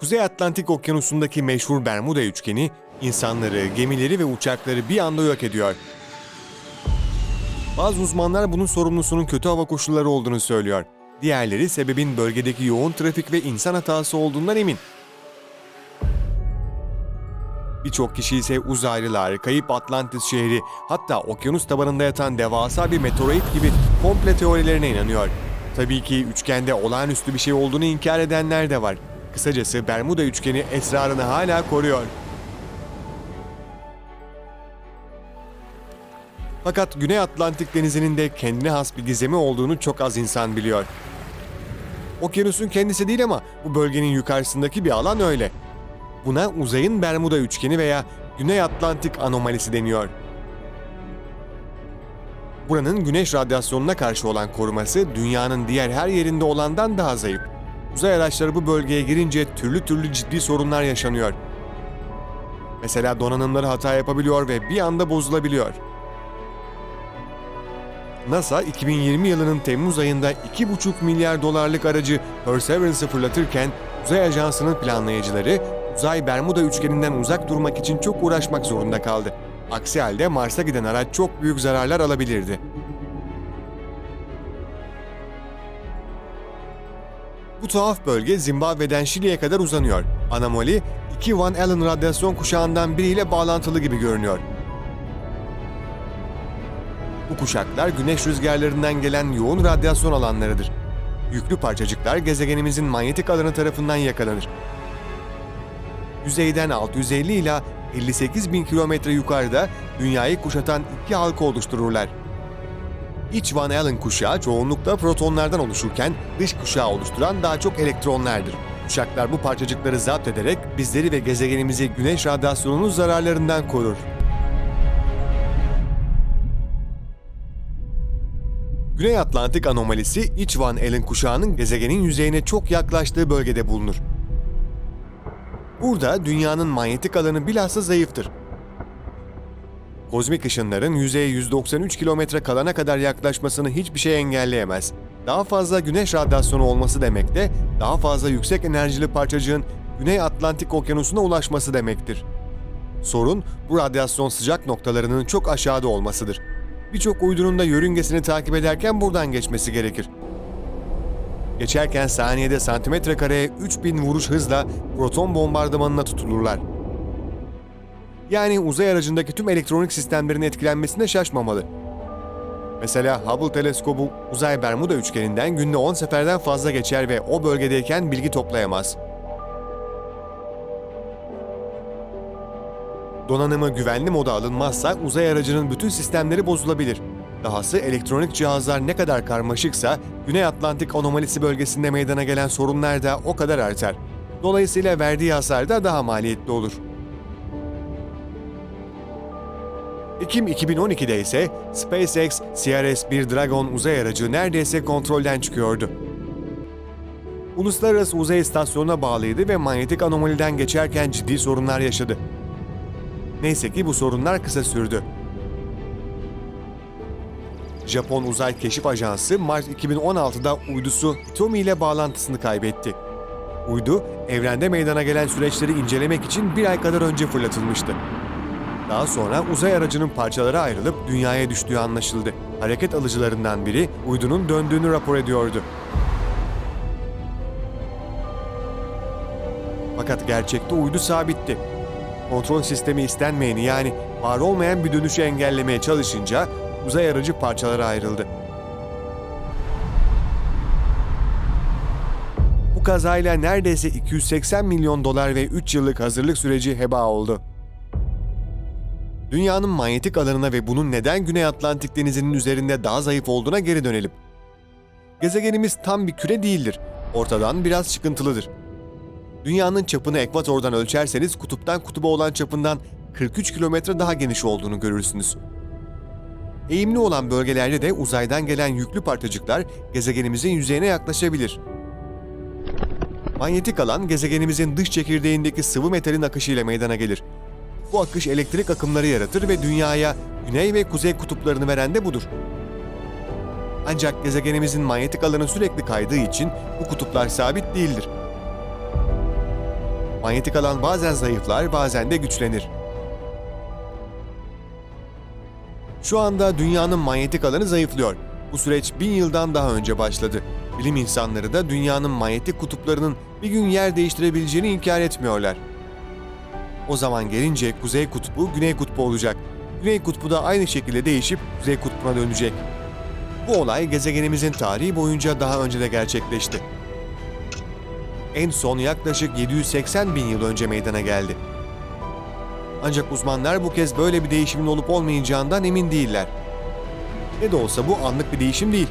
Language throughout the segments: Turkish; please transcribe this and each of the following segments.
Kuzey Atlantik Okyanusu'ndaki meşhur Bermuda üçgeni, insanları, gemileri ve uçakları bir anda yok ediyor. Bazı uzmanlar bunun sorumlusunun kötü hava koşulları olduğunu söylüyor. Diğerleri sebebin bölgedeki yoğun trafik ve insan hatası olduğundan emin. Birçok kişi ise uzaylılar, kayıp Atlantis şehri, hatta okyanus tabanında yatan devasa bir meteorit gibi komple teorilerine inanıyor. Tabii ki üçgende olağanüstü bir şey olduğunu inkar edenler de var. Kısacası Bermuda üçgeni esrarını hala koruyor. Fakat Güney Atlantik denizinin de kendine has bir gizemi olduğunu çok az insan biliyor. Okyanusun kendisi değil ama bu bölgenin yukarısındaki bir alan öyle. Buna uzayın Bermuda üçgeni veya Güney Atlantik anomalisi deniyor. Buranın güneş radyasyonuna karşı olan koruması dünyanın diğer her yerinde olandan daha zayıf. Uzay araçları bu bölgeye girince türlü türlü ciddi sorunlar yaşanıyor. Mesela donanımları hata yapabiliyor ve bir anda bozulabiliyor. NASA 2020 yılının Temmuz ayında 2,5 milyar dolarlık aracı Perseverance'ı fırlatırken uzay ajansının planlayıcıları uzay Bermuda üçgeninden uzak durmak için çok uğraşmak zorunda kaldı. Aksi halde Mars'a giden araç çok büyük zararlar alabilirdi. Bu tuhaf bölge Zimbabwe'den Şili'ye kadar uzanıyor. Anomali, iki Van Allen radyasyon kuşağından biriyle bağlantılı gibi görünüyor. Bu kuşaklar güneş rüzgarlarından gelen yoğun radyasyon alanlarıdır. Yüklü parçacıklar gezegenimizin manyetik alanı tarafından yakalanır. Yüzeyden 650 ila 58 bin kilometre yukarıda dünyayı kuşatan iki halka oluştururlar. İç Van Allen kuşağı çoğunlukla protonlardan oluşurken dış kuşağı oluşturan daha çok elektronlardır. Kuşaklar bu parçacıkları zapt ederek bizleri ve gezegenimizi güneş radyasyonunun zararlarından korur. Güney Atlantik anomalisi iç Van Allen kuşağının gezegenin yüzeyine çok yaklaştığı bölgede bulunur. Burada dünyanın manyetik alanı bilhassa zayıftır. Kozmik ışınların yüzeye 193 kilometre kalana kadar yaklaşmasını hiçbir şey engelleyemez. Daha fazla güneş radyasyonu olması demek de daha fazla yüksek enerjili parçacığın Güney Atlantik Okyanusu'na ulaşması demektir. Sorun bu radyasyon sıcak noktalarının çok aşağıda olmasıdır. Birçok uydunun da yörüngesini takip ederken buradan geçmesi gerekir. Geçerken saniyede santimetre kareye 3000 vuruş hızla proton bombardımanına tutulurlar. Yani uzay aracındaki tüm elektronik sistemlerin etkilenmesine şaşmamalı. Mesela Hubble teleskobu uzay Bermuda üçgeninden günde 10 seferden fazla geçer ve o bölgedeyken bilgi toplayamaz. Donanımı güvenli moda alınmazsa uzay aracının bütün sistemleri bozulabilir. Dahası elektronik cihazlar ne kadar karmaşıksa Güney Atlantik anomalisi bölgesinde meydana gelen sorunlar da o kadar artar. Dolayısıyla verdiği hasar da daha maliyetli olur. Ekim 2012'de ise SpaceX CRS-1 Dragon uzay aracı neredeyse kontrolden çıkıyordu. Uluslararası Uzay İstasyonu'na bağlıydı ve manyetik anomaliden geçerken ciddi sorunlar yaşadı. Neyse ki bu sorunlar kısa sürdü. Japon Uzay Keşif Ajansı Mart 2016'da uydusu Hitomi ile bağlantısını kaybetti. Uydu, evrende meydana gelen süreçleri incelemek için bir ay kadar önce fırlatılmıştı. Daha sonra uzay aracının parçalara ayrılıp dünyaya düştüğü anlaşıldı. Hareket alıcılarından biri uydunun döndüğünü rapor ediyordu. Fakat gerçekte uydu sabitti. Kontrol sistemi istenmeyeni yani var olmayan bir dönüşü engellemeye çalışınca uzay aracı parçalara ayrıldı. Bu kazayla neredeyse 280 milyon dolar ve 3 yıllık hazırlık süreci heba oldu. Dünyanın manyetik alanına ve bunun neden Güney Atlantik denizinin üzerinde daha zayıf olduğuna geri dönelim. Gezegenimiz tam bir küre değildir. Ortadan biraz çıkıntılıdır. Dünyanın çapını ekvatordan ölçerseniz kutuptan kutuba olan çapından 43 kilometre daha geniş olduğunu görürsünüz. Eğimli olan bölgelerde de uzaydan gelen yüklü parçacıklar gezegenimizin yüzeyine yaklaşabilir. Manyetik alan gezegenimizin dış çekirdeğindeki sıvı metalin akışıyla meydana gelir. Bu akış elektrik akımları yaratır ve dünyaya güney ve kuzey kutuplarını veren de budur. Ancak gezegenimizin manyetik alanı sürekli kaydığı için bu kutuplar sabit değildir. Manyetik alan bazen zayıflar, bazen de güçlenir. Şu anda dünyanın manyetik alanı zayıflıyor. Bu süreç bin yıldan daha önce başladı. Bilim insanları da dünyanın manyetik kutuplarının bir gün yer değiştirebileceğini inkar etmiyorlar. O zaman gelince Kuzey Kutbu Güney Kutbu olacak. Güney Kutbu da aynı şekilde değişip Kuzey Kutbu'na dönecek. Bu olay gezegenimizin tarihi boyunca daha önce de gerçekleşti. En son yaklaşık 780 bin yıl önce meydana geldi. Ancak uzmanlar bu kez böyle bir değişimin olup olmayacağından emin değiller. Ne de olsa bu anlık bir değişim değil.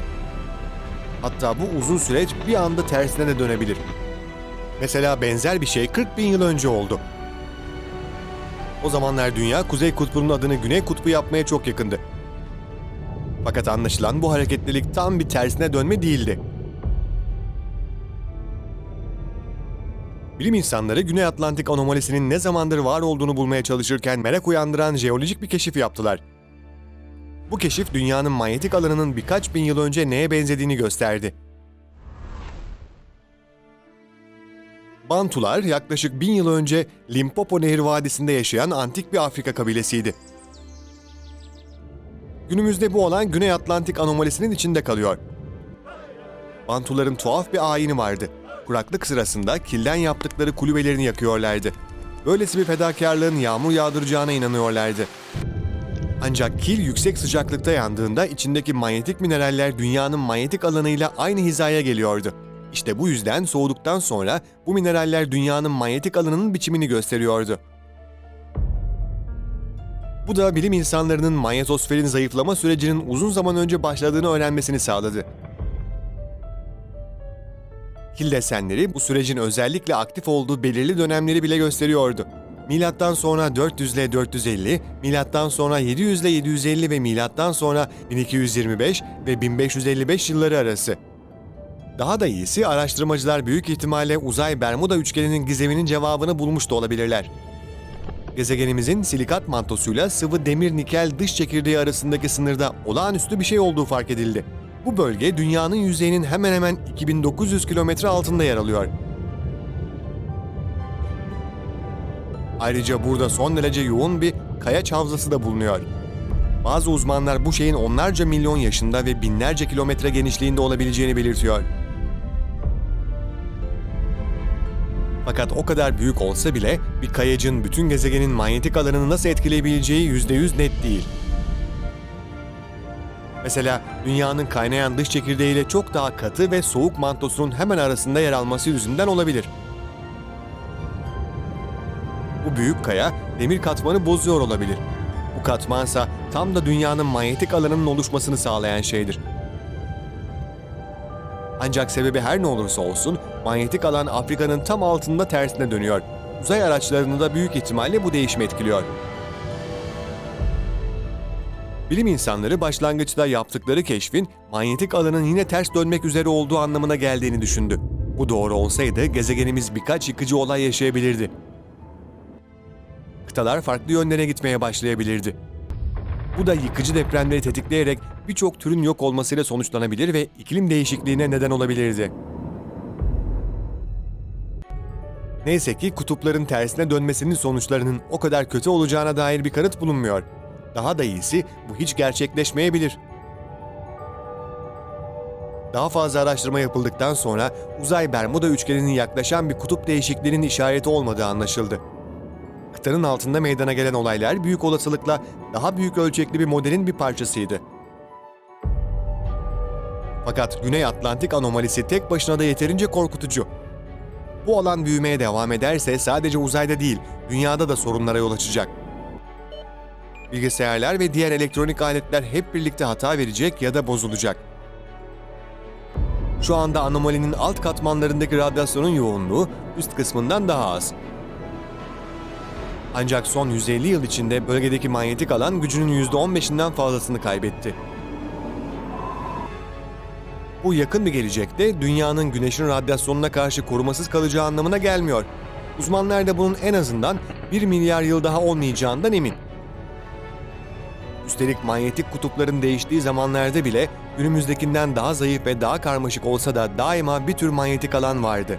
Hatta bu uzun süreç bir anda tersine de dönebilir. Mesela benzer bir şey 40 bin yıl önce oldu. O zamanlar dünya Kuzey Kutbu'nun adını Güney Kutbu yapmaya çok yakındı. Fakat anlaşılan bu hareketlilik tam bir tersine dönme değildi. Bilim insanları Güney Atlantik anomalisinin ne zamandır var olduğunu bulmaya çalışırken merak uyandıran jeolojik bir keşif yaptılar. Bu keşif dünyanın manyetik alanının birkaç bin yıl önce neye benzediğini gösterdi. Bantular yaklaşık bin yıl önce Limpopo Nehri Vadisi'nde yaşayan antik bir Afrika kabilesiydi. Günümüzde bu olan Güney Atlantik anomalisinin içinde kalıyor. Bantuların tuhaf bir ayini vardı. Kuraklık sırasında kilden yaptıkları kulübelerini yakıyorlardı. Böylesi bir fedakarlığın yağmur yağdıracağına inanıyorlardı. Ancak kil yüksek sıcaklıkta yandığında içindeki manyetik mineraller dünyanın manyetik alanıyla aynı hizaya geliyordu. İşte bu yüzden soğuduktan sonra bu mineraller dünyanın manyetik alanının biçimini gösteriyordu. Bu da bilim insanlarının manyetosferin zayıflama sürecinin uzun zaman önce başladığını öğrenmesini sağladı. Kil desenleri bu sürecin özellikle aktif olduğu belirli dönemleri bile gösteriyordu. Milattan sonra 400 ile 450, milattan sonra 700 ile 750 ve milattan sonra 1225 ve 1555 yılları arası. Daha da iyisi araştırmacılar büyük ihtimalle uzay Bermuda üçgeninin gizeminin cevabını bulmuş da olabilirler. Gezegenimizin silikat mantosuyla sıvı demir nikel dış çekirdeği arasındaki sınırda olağanüstü bir şey olduğu fark edildi. Bu bölge dünyanın yüzeyinin hemen hemen 2900 kilometre altında yer alıyor. Ayrıca burada son derece yoğun bir kayaç havzası da bulunuyor. Bazı uzmanlar bu şeyin onlarca milyon yaşında ve binlerce kilometre genişliğinde olabileceğini belirtiyor. Fakat o kadar büyük olsa bile bir kayacın bütün gezegenin manyetik alanını nasıl etkileyebileceği %100 net değil. Mesela dünyanın kaynayan dış çekirdeğiyle çok daha katı ve soğuk mantosunun hemen arasında yer alması yüzünden olabilir. Bu büyük kaya demir katmanı bozuyor olabilir. Bu katmansa tam da dünyanın manyetik alanının oluşmasını sağlayan şeydir. Ancak sebebi her ne olursa olsun manyetik alan Afrika'nın tam altında tersine dönüyor. Uzay araçlarını da büyük ihtimalle bu değişim etkiliyor. Bilim insanları başlangıçta yaptıkları keşfin manyetik alanın yine ters dönmek üzere olduğu anlamına geldiğini düşündü. Bu doğru olsaydı gezegenimiz birkaç yıkıcı olay yaşayabilirdi. Kıtalar farklı yönlere gitmeye başlayabilirdi. Bu da yıkıcı depremleri tetikleyerek birçok türün yok olmasıyla sonuçlanabilir ve iklim değişikliğine neden olabilirdi. Neyse ki kutupların tersine dönmesinin sonuçlarının o kadar kötü olacağına dair bir kanıt bulunmuyor. Daha da iyisi bu hiç gerçekleşmeyebilir. Daha fazla araştırma yapıldıktan sonra uzay Bermuda üçgeninin yaklaşan bir kutup değişikliğinin işareti olmadığı anlaşıldı. Kıtanın altında meydana gelen olaylar büyük olasılıkla daha büyük ölçekli bir modelin bir parçasıydı. Fakat Güney Atlantik anomalisi tek başına da yeterince korkutucu. Bu alan büyümeye devam ederse sadece uzayda değil, dünyada da sorunlara yol açacak. Bilgisayarlar ve diğer elektronik aletler hep birlikte hata verecek ya da bozulacak. Şu anda anomalinin alt katmanlarındaki radyasyonun yoğunluğu üst kısmından daha az. Ancak son 150 yıl içinde bölgedeki manyetik alan gücünün %15'inden fazlasını kaybetti. Bu yakın bir gelecekte dünyanın güneşin radyasyonuna karşı korumasız kalacağı anlamına gelmiyor. Uzmanlar da bunun en azından 1 milyar yıl daha olmayacağından emin. Üstelik manyetik kutupların değiştiği zamanlarda bile günümüzdekinden daha zayıf ve daha karmaşık olsa da daima bir tür manyetik alan vardı.